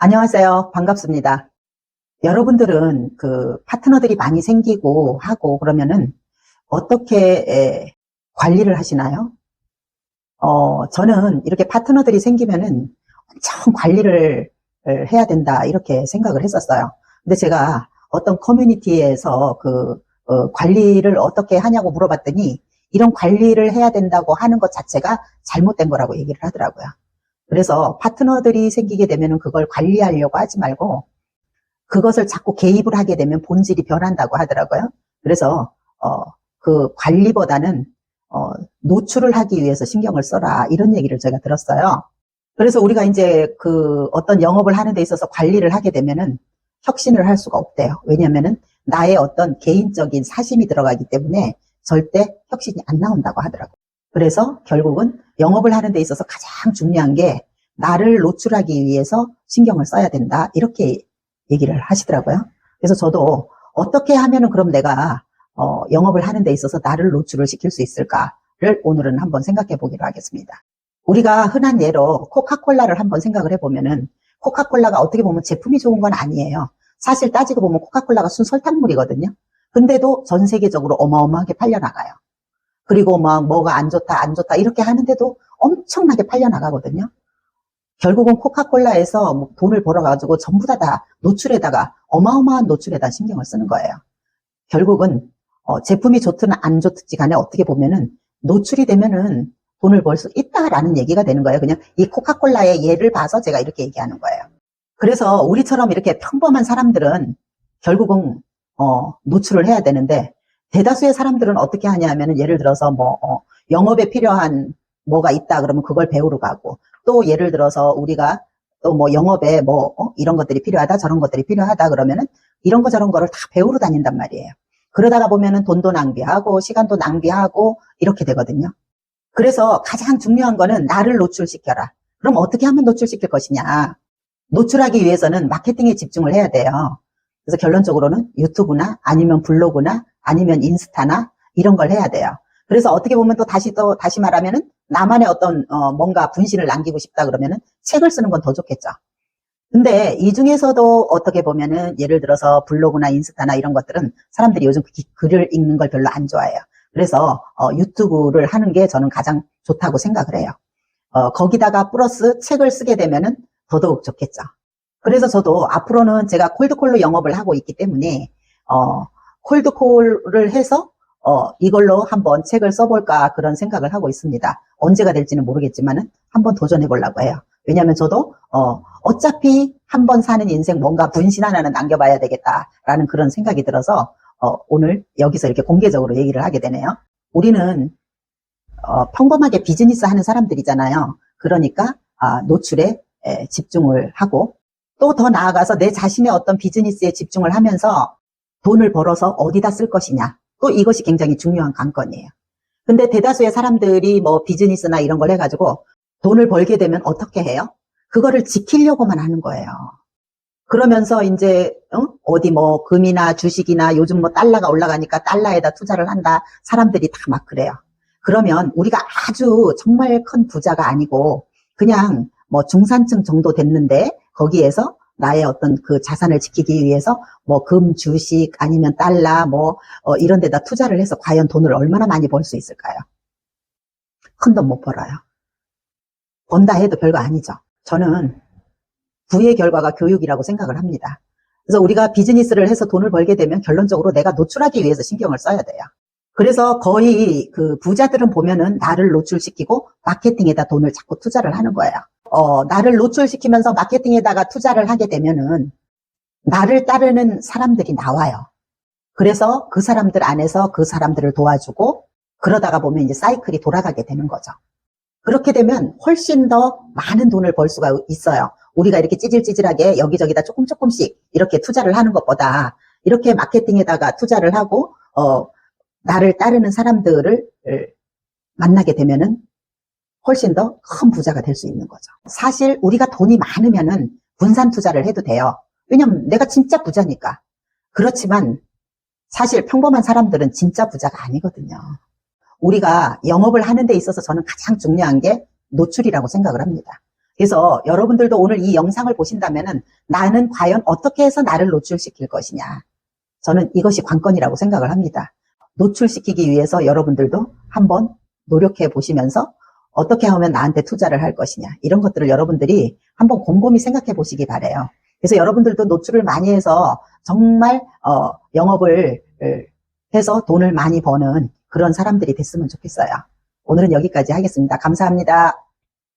안녕하세요. 반갑습니다. 여러분들은 그 파트너들이 많이 생기고 하고 그러면은 어떻게 에, 관리를 하시나요? 어, 저는 이렇게 파트너들이 생기면은 엄청 관리를 에, 해야 된다 이렇게 생각을 했었어요. 근데 제가 어떤 커뮤니티에서 그 어, 관리를 어떻게 하냐고 물어봤더니 이런 관리를 해야 된다고 하는 것 자체가 잘못된 거라고 얘기를 하더라고요. 그래서 파트너들이 생기게 되면 그걸 관리하려고 하지 말고 그것을 자꾸 개입을 하게 되면 본질이 변한다고 하더라고요. 그래서 어, 그 관리보다는 어, 노출을 하기 위해서 신경을 써라 이런 얘기를 제가 들었어요. 그래서 우리가 이제 그 어떤 영업을 하는 데 있어서 관리를 하게 되면은 혁신을 할 수가 없대요. 왜냐면은 나의 어떤 개인적인 사심이 들어가기 때문에 절대 혁신이 안 나온다고 하더라고요. 그래서 결국은 영업을 하는 데 있어서 가장 중요한 게 나를 노출하기 위해서 신경을 써야 된다. 이렇게 얘기를 하시더라고요. 그래서 저도 어떻게 하면은 그럼 내가 어, 영업을 하는 데 있어서 나를 노출을 시킬 수 있을까를 오늘은 한번 생각해 보기로 하겠습니다. 우리가 흔한 예로 코카콜라를 한번 생각을 해보면은 코카콜라가 어떻게 보면 제품이 좋은 건 아니에요. 사실 따지고 보면 코카콜라가 순 설탕물이거든요. 근데도 전 세계적으로 어마어마하게 팔려나가요. 그리고 막 뭐가 안 좋다, 안 좋다 이렇게 하는데도 엄청나게 팔려나가거든요. 결국은 코카콜라에서 뭐 돈을 벌어가지고 전부 다, 다 노출에다가 어마어마한 노출에다 신경을 쓰는 거예요. 결국은 어, 제품이 좋든 안 좋든지 간에 어떻게 보면은 노출이 되면은 돈을 벌 수 있다라는 얘기가 되는 거예요. 그냥 이 코카콜라의 예를 봐서 제가 이렇게 얘기하는 거예요. 그래서 우리처럼 이렇게 평범한 사람들은 결국은 어, 노출을 해야 되는데 대다수의 사람들은 어떻게 하냐 하면은 예를 들어서 뭐 어, 영업에 필요한 뭐가 있다 그러면 그걸 배우러 가고 또 예를 들어서 우리가 또 뭐 영업에 뭐 어, 이런 것들이 필요하다 저런 것들이 필요하다 그러면은 이런 거 저런 거를 다 배우러 다닌단 말이에요. 그러다가 보면은 돈도 낭비하고 시간도 낭비하고 이렇게 되거든요. 그래서 가장 중요한 거는 나를 노출시켜라. 그럼 어떻게 하면 노출시킬 것이냐? 노출하기 위해서는 마케팅에 집중을 해야 돼요. 그래서 결론적으로는 유튜브나 아니면 블로그나 아니면 인스타나 이런 걸 해야 돼요. 그래서 어떻게 보면 또 다시 또 다시 말하면은 나만의 어떤 어, 뭔가 분신을 남기고 싶다 그러면은 책을 쓰는 건 더 좋겠죠. 근데 이 중에서도 어떻게 보면은 예를 들어서 블로그나 인스타나 이런 것들은 사람들이 요즘 기- 글을 읽는 걸 별로 안 좋아해요. 그래서 어, 유튜브를 하는 게 저는 가장 좋다고 생각을 해요. 어, 거기다가 플러스 책을 쓰게 되면은 더더욱 좋겠죠. 그래서 저도 앞으로는 제가 콜드콜로 영업을 하고 있기 때문에 어, 콜드콜을 해서 어, 이걸로 한번 책을 써볼까 그런 생각을 하고 있습니다. 언제가 될지는 모르겠지만은 한번 도전해 보려고 해요. 왜냐하면 저도 어, 어차피 한번 사는 인생 뭔가 분신 하나는 남겨봐야 되겠다라는 그런 생각이 들어서 어, 오늘 여기서 이렇게 공개적으로 얘기를 하게 되네요. 우리는 어, 평범하게 비즈니스 하는 사람들이잖아요. 그러니까 아, 노출에 에, 집중을 하고 또 더 나아가서 내 자신의 어떤 비즈니스에 집중을 하면서 돈을 벌어서 어디다 쓸 것이냐. 또 이것이 굉장히 중요한 관건이에요. 근데 대다수의 사람들이 뭐 비즈니스나 이런 걸 해가지고 돈을 벌게 되면 어떻게 해요? 그거를 지키려고만 하는 거예요. 그러면서 이제 어? 디뭐 금이나 주식이나 요즘 뭐 달러가 올라가니까 달러에다 투자를 한다. 사람들이 다 막 그래요. 그러면 우리가 아주 정말 큰 부자가 아니고 그냥 뭐 중산층 정도 됐는데 거기에서 나의 어떤 그 자산을 지키기 위해서 뭐 금, 주식 아니면 달러 뭐 어, 이런 데다 투자를 해서 과연 돈을 얼마나 많이 벌 수 있을까요? 큰 돈 못 벌어요. 번다 해도 별거 아니죠. 저는 부의 결과가 교육이라고 생각을 합니다. 그래서 우리가 비즈니스를 해서 돈을 벌게 되면 결론적으로 내가 노출하기 위해서 신경을 써야 돼요. 그래서 거의 그 부자들은 보면은 나를 노출시키고 마케팅에다 돈을 자꾸 투자를 하는 거예요. 어, 나를 노출시키면서 마케팅에다가 투자를 하게 되면은 나를 따르는 사람들이 나와요. 그래서 그 사람들 안에서 그 사람들을 도와주고 그러다가 보면 이제 사이클이 돌아가게 되는 거죠. 그렇게 되면 훨씬 더 많은 돈을 벌 수가 있어요. 우리가 이렇게 찌질찌질하게 여기저기다 조금 조금씩 이렇게 투자를 하는 것보다 이렇게 마케팅에다가 투자를 하고 어, 나를 따르는 사람들을 만나게 되면은 훨씬 더 큰 부자가 될 수 있는 거죠. 사실 우리가 돈이 많으면은 분산 투자를 해도 돼요. 왜냐면 내가 진짜 부자니까. 그렇지만 사실 평범한 사람들은 진짜 부자가 아니거든요. 우리가 영업을 하는 데 있어서 저는 가장 중요한 게 노출이라고 생각을 합니다. 그래서 여러분들도 오늘 이 영상을 보신다면은 나는 과연 어떻게 해서 나를 노출시킬 것이냐. 저는 이것이 관건이라고 생각을 합니다. 노출시키기 위해서 여러분들도 한번 노력해 보시면서 어떻게 하면 나한테 투자를 할 것이냐. 이런 것들을 여러분들이 한번 곰곰이 생각해 보시기 바래요. 그래서 여러분들도 노출을 많이 해서 정말 어, 영업을 을, 해서 돈을 많이 버는 그런 사람들이 됐으면 좋겠어요. 오늘은 여기까지 하겠습니다. 감사합니다.